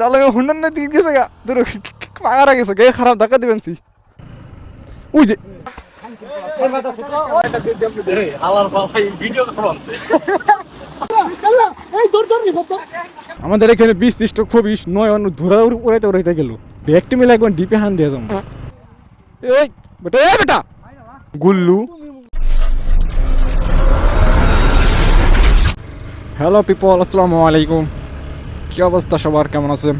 চালা হুন্ডার না দিকে গেছে গা। তোর পাগারা গেছে গে। খারাপ ধাক্কা দিবেন সি। ওই যে আমাদের এখানে বিশ ত্রিশটা খুবই নয় অন্য ধরা উড়াইতে উড়াইতে গেল। ব্যাগটি মিলে একবার ডিপে হান দিয়ে যাব। এই, বেটা বেটা! গুল্লু। হ্যালো পিপল আসসালামু আলাইকুম। কি অবস্থা সবার? কেমন আছেন?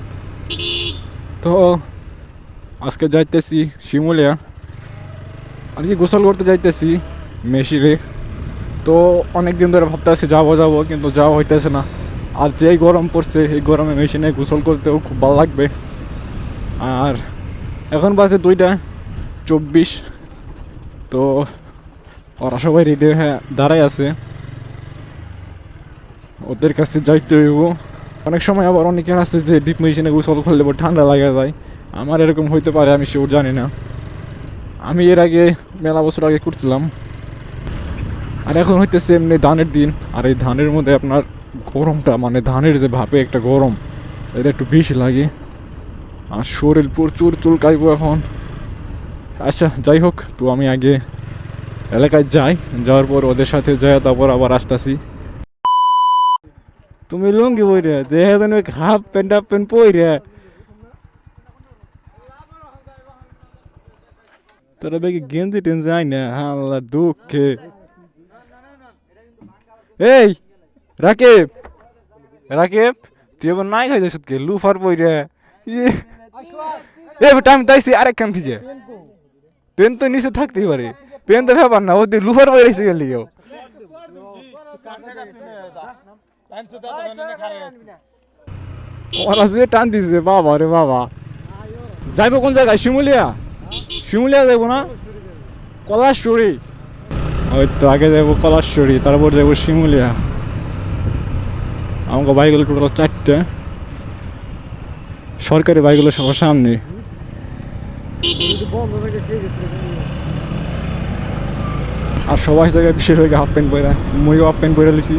তো, আজকে যাইতেছি শিমুলিয়া। আর কি গোসল করতে যাইতেছি মেশিরে তো অনেক দিন ধরে ভাবতেছি যাব যাব, কিন্তু যাওয়া হইতেছে না। আর যেই গরম পড়ছে, এই গরমে মেশিনে গোসল করতেও খুব ভালো লাগবে। আর এখন বাজে দুইটা চব্বিশ। তো, ওরা সবাই রেডি হয়ে দাঁড়াই আছে। ওদের কাছে যাইতে হইব। অনেক সময় আবার অনেকের আছে যে ডিপ মেশিনে গোসল করলে ঠান্ডা লাগা যায়। আমার এরকম হইতে পারে, আমি শিওর জানি না। আমি এর আগে মেলা বছর আগে করছিলাম। আর এখন হইতেছে এমনি ধানের দিন। আর এই ধানের মধ্যে আপনার গরমটা মানে ধানের যে ভাপে একটা গরম, এটা একটু বেশি লাগে। আর শরীর প্রচুর চুলকাইব এখন। আচ্ছা যাই হোক, তো আমি আগে এলাকায় যাই, যাওয়ার পর ওদের সাথে যাই তারপর আবার আসতেছি। তুমি লুঙ্গি বই রে দেখে যেন হাফ প্যান্ট হাফ প্যান্ট পই রে তোরা বেগে গেঞ্জি টেঞ্জি আই না, হাল্লা দুঃখে। এই, রাকিব রাকিব, তুই এবার নাই খাই যাস কে লুফার বই রে ইয়ে। এ বেটা আমি তাইছি আরেকখান থেকে। পেন তো নিচে থাকতেই পারে। পেন তো ব্যাপার না ওদের লুফার বই রেখে গেলি কেউ ওরা যে টান দিছে বাবা রে বাবা যাইবো কোন জায়গায় শিমুলিয়া শিমুলিয়া যাইবো না কলাশরী ওই তো আগে যাব কলাশরী তারপর যাব শিমুলিয়া আমাকে বাইকগুলো টোটাল চারটে সরকারি বাইকগুলো সবার সামনে আর সবাই জায়গায় বিশেষ হয়ে হাফ প্যান্ট পরে মইও হাফ প্যান্ট পরে লিছি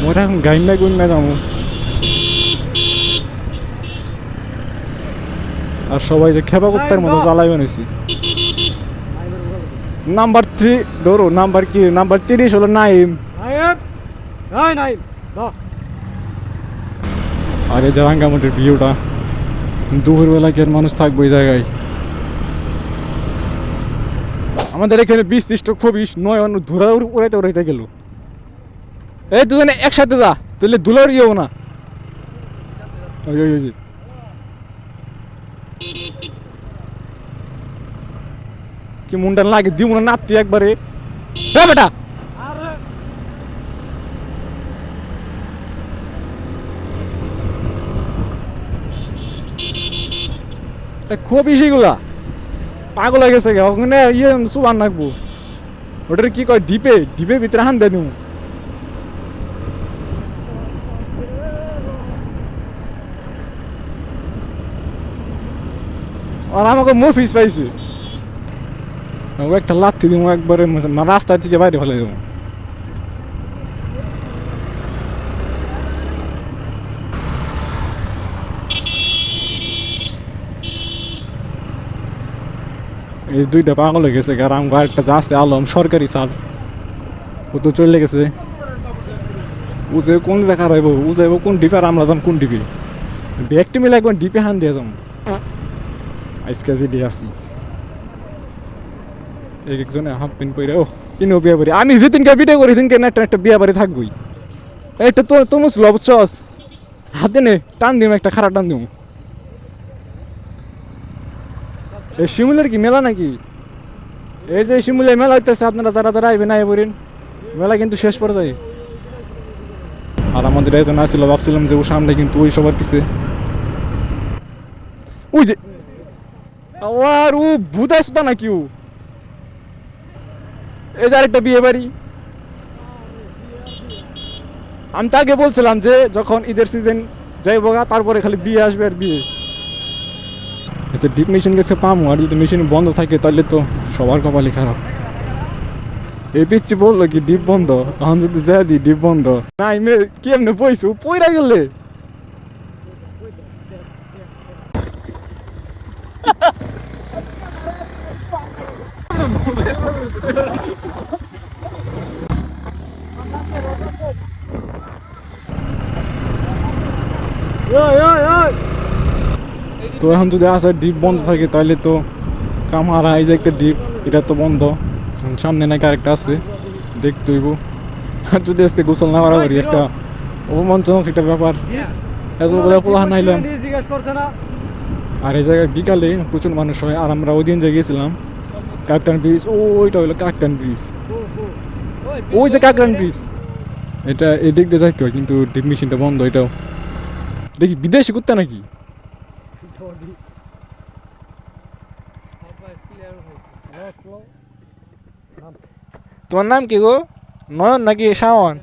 মোরা এখন গাইন না গুন না যাব আর সবাই যে খেপা কুত্তার মতো জ্বালাই বানিয়েছি নাম্বার থ্রি ধরো নাম্বার কি নাম্বার তিরিশ হলো নাইম নাই নাই আর যে রাঙ্গামাটির ভিউটা দুপুরবেলা কি আর মানুষ থাকবে এই জায়গায় আমাদের এখানে বিশ ত্রিশ খুবই নয় অন্য ধরা উড়াইতে উড়াইতে গেল এই দুজনে একসাথে যা, তাহলে ধুলার ইয়েও না। কি মুন্ডা লাগে দিব না নাপতি একবারে। এ বেটা! খুব সেগুলা পাগল হয়ে গেছে ওখানে ইয়ে সুবান নাকবো ওটার কি কয়, ডিপে ডিপে ভিতরে হান দেয় আর আমাকে মফিস পাইছে। ও একটা লাথি দিব একবারে মা- রাস্তা থেকে বাইরে ফেলে দেবো এই দুইটা পাগল হয়ে গেছে আর আমার একটা আছে, আলম, সরকারি স্যার ও তো চলে গেছে। ও যে কোন দেখা রইব, ও যাইব কোন ডিপে আর আমরা যাম কোন ডিপে? ব্যাগটি মিলে একবার ডিপে হান দিয়ে যাম আজকে যে দিয়ে আসি এক একজনে হাফ প্যান্ট পরে ও ইনো বিয়া বাড়ি আমি যেদিনকে বিটে করি সেদিনকে না একটা একটা বিয়া বাড়ি থাকবই এইটা তো লব চস হাতে নে টান দিম একটা খারাপ টান দিম এই শিমুলের কি মেলা নাকি এই যে শিমুলের মেলা হইতেছে আপনারা যারা যারা আইবেন আই বলেন মেলা কিন্তু শেষ পরে যায় আর আমাদের একজন আসছিল ভাবছিলাম যে ও সামনে কিন্তু ওই সবার পিছে। ওই যে আর ও ভূত আসতো নাকি ও? এই আরেকটা বিয়ে বাড়ি। আমি তো আগে বলছিলাম যে, যখন ঈদের সিজন যাইব গা, তারপরে খালি বিয়ে আসবে আর বিয়ে। এসে ডিপ মেশিন গেছে পামো, আর যদি মেশিন বন্ধ থাকে তাহলে তো সবার কপালই খারাপ। এই পিচ্ছি বলল কি, ডিপ বন্ধ? তখন যদি যা দি, ডিপ বন্ধ। নাই, মে, কেমনে পয়সু পয়রা গেলে। তো এখন যদি আসার ডিপ বন্ধ থাকে তাহলে তো কামারা এই যে একটা ডিপ এটা তো বন্ধ। সামনে নাকি আরেকটা আছে দেখতে হইব। আর যদি আজকে গোসল না বাড়াবাড়ি একটা অপমানজনক একটা ব্যাপার। এতগুলো পোলা নাইলাম জিজ্ঞেস আর এই জায়গায় বিকালে প্রচুর মানুষ হয় আর আমরা ওই দিন যে গেছিলাম কাকটান ব্রিজ ওইটা হলো কাকটান ব্রিজ ওই যে কাকরান ব্রিজ এটা এদিক দিয়ে যাইতে হয় কিন্তু ডিপ মেশিনটা বন্ধ এটাও। দেখি বিদেশি কুত্তা নাকি? তোমার নাম কি গো? নয়ন নাকি শাওন?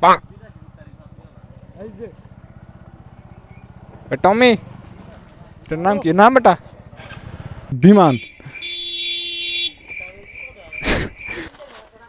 এই টমি এটার নাম কি? নাম এটা বিমান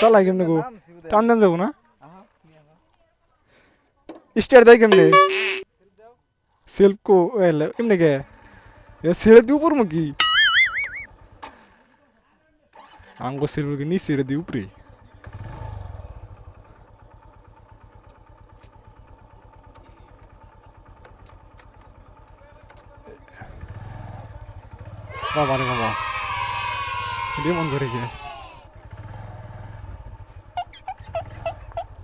চালাই কেমনে গো টান দেন যাব না স্টার দেয় কেমনে সেলফ কো এলে কেমনে গে এ ছেড়ে দি উপর মুখি আঙ্গো সেলফ কে নি ছেড়ে দি উপরে বাবা রে বাবা এটা মন করে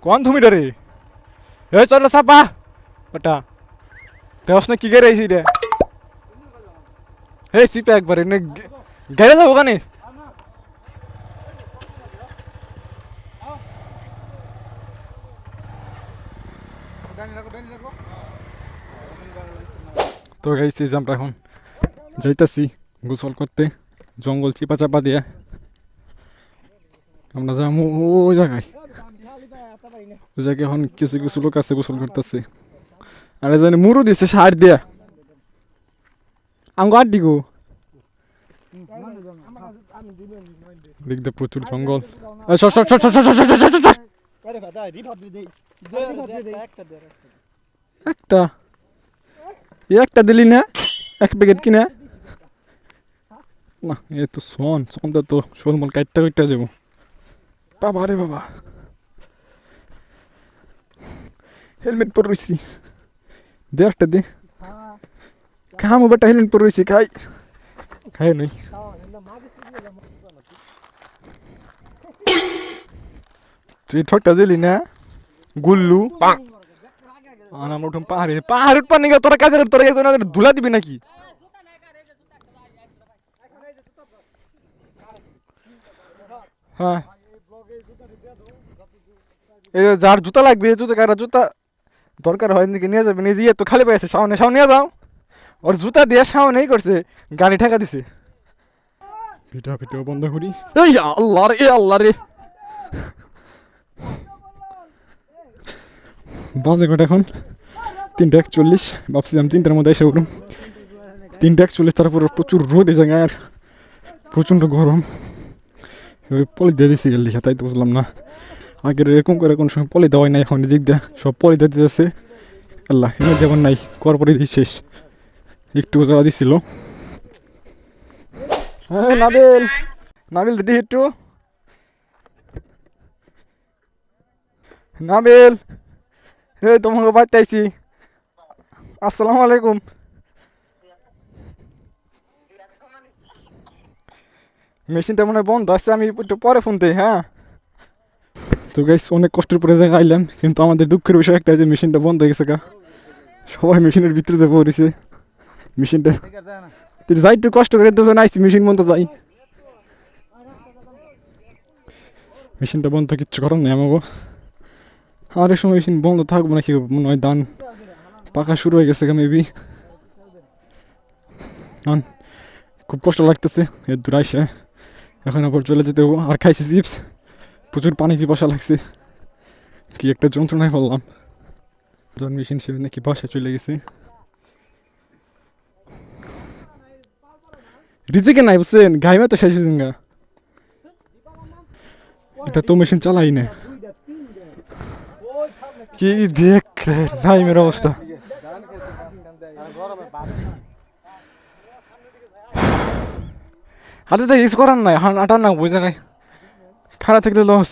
कौन तुम इधर ए चलो सब आ बटा तो उसने की गई रही हे सी पैक भर इन्हें गैरेज होगा नहीं तो गई सी जम रहा जाइता सी गुसल करते जंगल चिपा चापा दिया हम এখন কিছু কিছু লোক আছে, গোসল করতেছে। আরে জানি মুরু দিছে, সার দিয়া। আমি আর দিগু দেখতে প্রচুর জঙ্গল। একটা। একটা দিলি না? এক প্যাকেট কিনে? না, এ তো শোন শোন তো শোলমল কাটটা কাটটা যাব। বাবা রে বাবা। हेलमेट पर रुसी देख दे कहाँ मुँह बट हेलमेट पर रुसी खाई खाए नहीं तुम ठोक टा दिली ना गुल्लू पा आना मोठ पहाड़ पहाड़ पर नहीं तोरा क्या तोरा क्या सुना धुला दी ना कि हाँ ये जार जूता लाग भी है जूता कह रहा जूता দরকার হয় নাকি নিয়ে যাবে? নিজে তো খালি পেয়েছে সামনে সামনে নিয়ে যাও। ওর জুতা দিয়ে সামনে এই করছে। গাড়ি ঠেকা দিছে। ভিডিও ভিডিও বন্ধ করি। এই আল্লাহ রে আল্লাহ রে। বাজে কটা এখন। তিনটা একচল্লিশ। ভাবছিলাম তিনটার মধ্যে এসে উঠুন তিনটা একচল্লিশ তারপর প্রচুর রোদ এই জায়গায় আর প্রচণ্ড গরম। পলি দিয়ে দিয়েছি গেল তাই তো বুঝলাম না। আগের এরকম করে কোনো সময় পলি দেওয়াই নাই, এখন দিক দিয়ে সব পলি দিয়ে দিতেছে। আল্লাহ এনে যেমন নাই করার পরে শেষ। একটু জ্বালা দিছিল। হ্যাঁ নাবিল নাবিল দিদি একটু। নাবিল, এই তোমাকে বাড়তে আসসালামু আলাইকুম। মেশিনটা মনে হয় বন্ধ আছে, আমি একটু পরে ফোন দিই হ্যাঁ। তো গাইস অনেক কষ্টের পরে জায়গা আইলাম কিন্তু আমাদের দুঃখের বিষয় একটা যে মেশিনটা বন্ধ হয়ে গেছে গা। সবাই মেশিনের ভিতরে যে পড়েছে। মেশিনটা যাই একটু কষ্ট করে তো আইসি মেশিন বন্ধ যাই। মেশিনটা বন্ধ কিচ্ছু করার নেই আমাকে আর এই সময় মেশিন বন্ধ থাকব নাকি, মনে হয় ধান পাকা শুরু হয়ে গেছে মেবি খুব কষ্ট লাগতেছে এর দূর আইসে। এখন আবার চলে যেতে আর খাইছি চিপস প্রচুর পানি পিপাসা লাগছে। কি একটা যন্ত্রণায় পড়লাম। জন মেশিন সে নাকি বাসায় চলে গেছে। রিজিকে নাই বুঝছেন গাইমা তো শেষ হয়েছেন এটা তো মেশিন চালাই না। কি দেখ নাইমের অবস্থা। হাতে তো ইউজ করার নাই হান আটার না বুঝে জায়গায় খারাপ থাকলে লস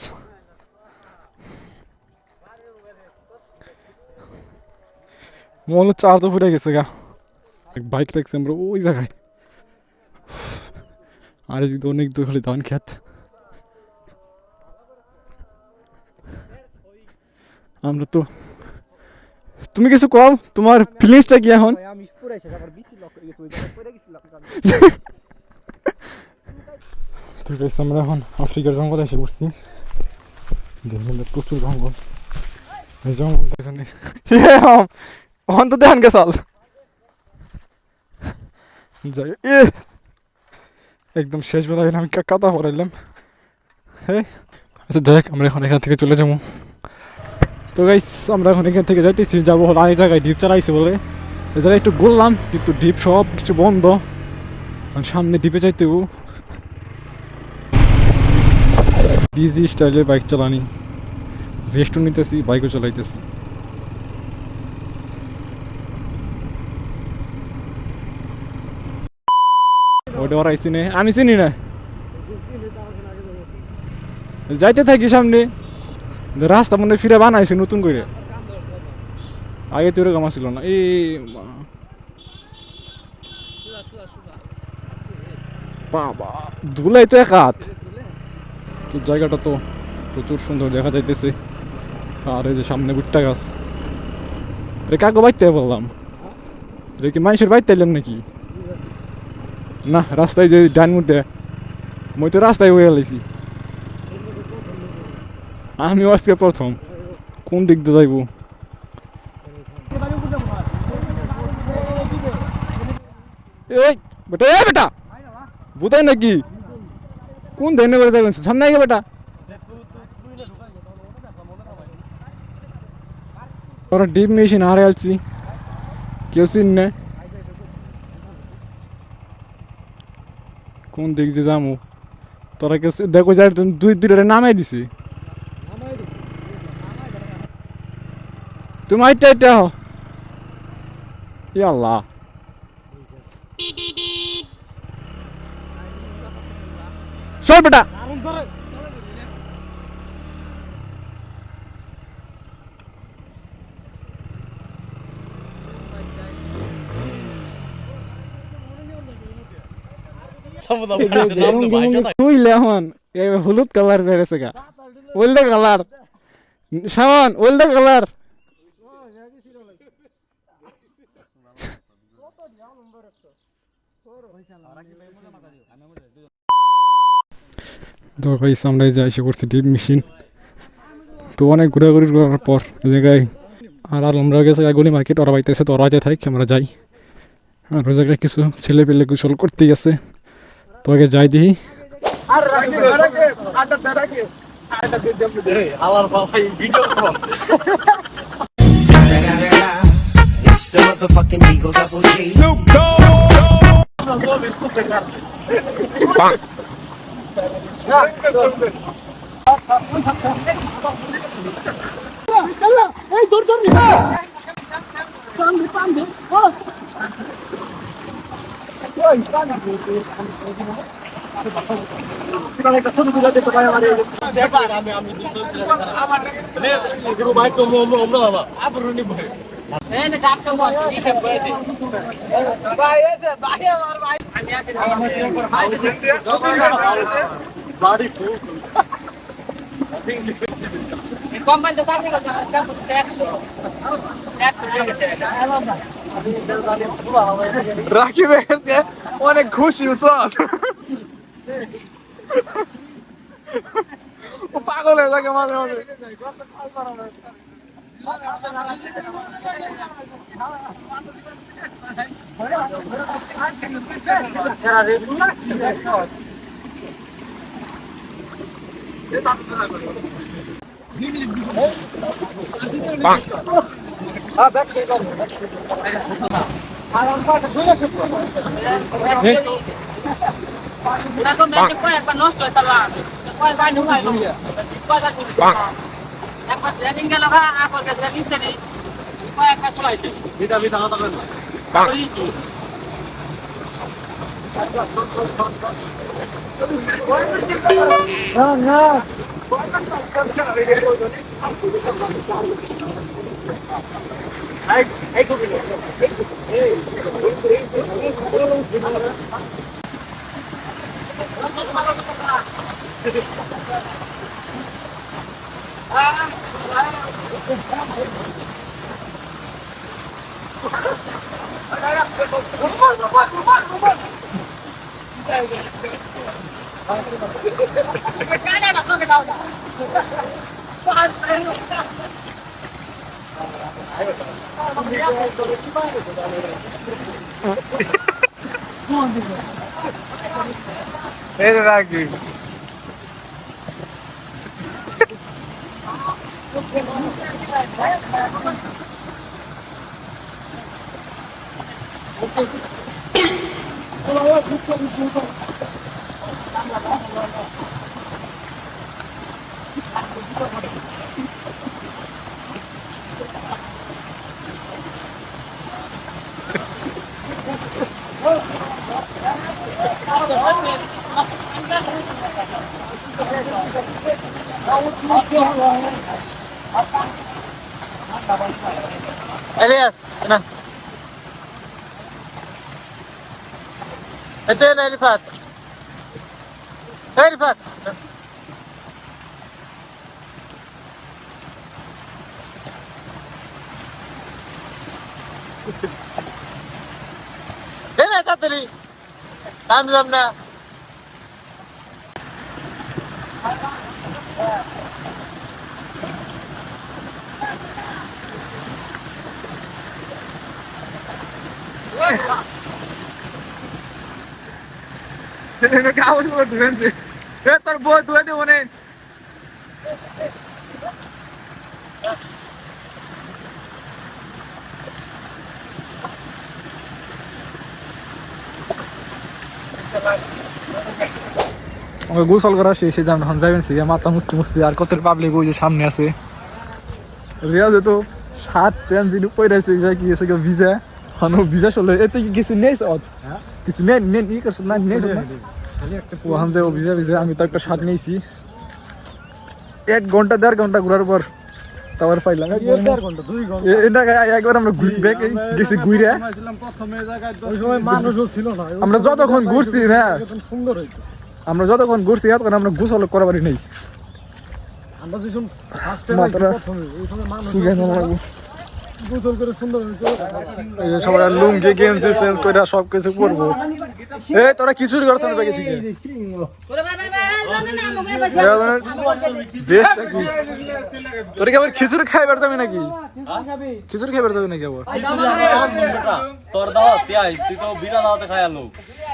মনে হচ্ছে আর তো ফুটে গেছে গা। বাইক দেখছি আমরা ওই জায়গায়। আর এদিকে অনেক দূর খালি ধান খেত। আমরা তো তুমি কিছু কম তোমার ফিলিংসটা কি এখন আমি পুরাই শেষ আমার বিচি লক হয়ে গেছে ওই জায়গায় পড়ে গেছিলাম ঠিক আছে আমরা এখন আফ্রিকার জঙ্গলে এসে পড়ছি। দেখলেন প্রচুর জঙ্গল। এই জঙ্গল পেছনে। ওখান তো দেখান গেছাল যাই এ একদম শেষ বেলায় আমি কা- কাদা পড়াইলাম। হ্যাঁ আচ্ছা দেখ আমরা এখন এখান থেকে চলে যাব। তো গাইস আমরা এখন এখান থেকে যাইতেছি। যাব হলো আরেক জায়গায় ডিপ চালাইছে বলে। এই জায়গায় একটু ঘুরলাম কিন্তু ডিপ সব কিছু বন্ধ সামনে ডিপে যাইতে ডিজি স্টাইলে বাইক চালানি। রেস্টও নিতেছি বাইকও চালাইতেছি। ওটা ওরা চিনে আমি চিনি না। যাইতে থাকি সামনে। রাস্তা মনে ফিরে বানাইছে নতুন করে আগে তো এরকম ছিল না। এই বাবা, ধুলাই তো এক হাত। তো জায়গাটা তো প্রচুর সুন্দর দেখা যাইতেছে। আর এই যে সামনে ভুট্টা গাছ। রে কাকু বাইতে বললাম? রে কি মানুষের বাইতে এলাম নাকি? না, রাস্তায় যে ডান মুড়তে। মই তো রাস্তায় হয়ে গেছি আমি আজকে প্রথম। কোন দিক দিয়ে যাইব? এই, বেটা বেটা! বুঝাই নাকি? কোন ধরনের করে যাবেন সামনে আগে বেটা। ওরা ডিপ মেশিন হারে আলছি। কেউ চিন না। কোন দিক দিয়ে যাব তোরা কেউ দেখো যার দুই দুইটা নামাই দিছি। তুমি আইটা আইটা হো ইয়াল্লাহ। চল বেটা। হলুদ কালার বেড়েছে গা। ওল্ডে কালার। সামান ওল্ডে কালার। তো গাইস আমরা এই যে এসে করছি ডিপ মেশিন। তো অনেক ঘোরাঘুরি করার পর জায়গায় আর আর আমরা গেছে গলি মার্কেট ওরা বাইতেছে তো ওরা যাই থাকি আমরা যাই। আর ওই জায়গায় কিছু ছেলে পেলে গোসল করতে গেছে। তো আগে যাই দিই It's the motherfucking Eagle Double G. চাকরি করতে রাকিব অনেক খুশি উসস পাগল হয়ে থাকে মাঝে মাঝে কয়েকবার নষ্ট হয়ে তালা কয়েকবার ঢুকাই কয়েকবার একবার ট্রেনিং গেল কে ট্রেনিং কয়েকবার চলাইছে বিটা বিটা হতা করে এই রে রাখবি এলিয়াস না এতে না রিফাত এই রিফাত এই না তাড়াতাড়ি টাইম দিলাম না ধুয়েন এ তোর বউ ধুয়ে দেবো নে গোসল করা শেষ হয়ে যান যাবেন সে মাথা মুছতে মুছতে আর কত পাবলিক ওই যে সামনে আছে। রিয়াজে তো শার্ট প্যান্ট যিনি পরে আছে কি আছে ভিজা? হানো ভিজা চলে এতে কি কিছু নেই অত কিছু নেই নেই ই করছ না নেই। আমি তো একটা শার্ট নিয়েছি। এক ঘণ্টা দেড় ঘণ্টা ঘোরার পর পাইলাম। একবার আমরা ঘুরি গেছি ঘুরে। ছিল। না। আমরা যতক্ষণ ঘুরছি না আমরা যতক্ষণ ঘুরছি তখন আমরা গোসল করা পারি নেই সবাই লুঙ্গি গেঞ্জি চেঞ্জ করে সব কিছু পরবো। এ তোরা করছ? না থেকে কি? তোরা কি আবার খিচুড়ি খাই বেড়াবি নাকি? খিচুড়ি খাই বেড়াবি নাকি আবার? তোর দাও পেঁয়াজ তুই তো বিনা দাওয়াতে খাই আলো।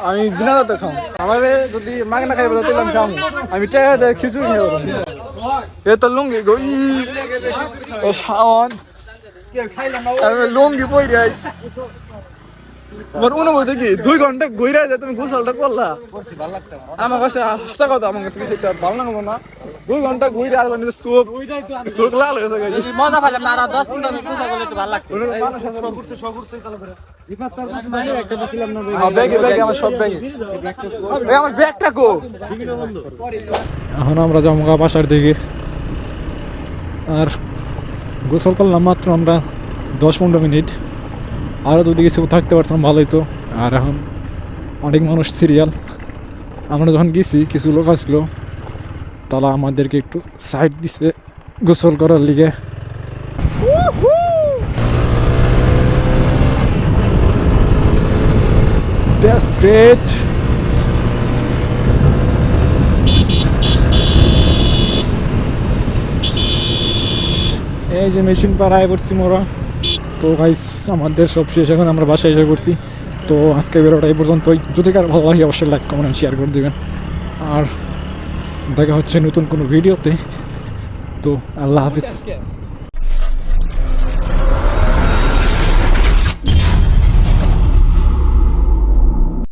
আমি বিনা দাঁতে খাও আমার যদি মাগনা খাই বেড়াতে আমি খাও আমি টাকা দেয় খিচুড়ি খাই এ তো লুঙ্গি গো ই। ও শাওন। লুঙ্গি যাই তোমার অনুভূতি কি দুই ঘণ্টা ঘুরে যায় তুমি গোসলটা করলা। আমার কাছে হাসা কথা আমার কাছে সেটা ভালো লাগল না। দুই ঘণ্টা ঘুরে নিজের চোখ চোখ লাল হয়ে গেছে। মজা না আর দশ মিনিট পূজা করলে একটু ভালো লাগতো। হ্যাঁ, ব্যাগে ব্যাগে আমার সব ব্যাগে। এই আমার ব্যাগটা কো? এখন আমরা যাব গা বাসার দিকে। আর গোসল করলাম মাত্র আমরা দশ পনেরো মিনিট। আরও যদি কিছু থাকতে পারতাম, ভালোই তো। আর এখন অনেক মানুষ সিরিয়াল আমরা যখন গেছি, কিছু লোক আসলো, তারা আমাদেরকে একটু সাইড দিছে, গোসল করার লিগে. এই যে মেশিন পাড়ায় পড়ছি মোরা। তো গাইস আমাদের সব শেষ। এখন আমরা বাসায় এসে করছি তো আজকে বেরোটা এই পর্যন্তই। যদি কারও ভালো লাগে, অবশ্যই লাইক কমেন্ট শেয়ার করে দেবেন। আর দেখা হচ্ছে নতুন কোনো ভিডিওতে। তো আল্লাহ হাফিজ।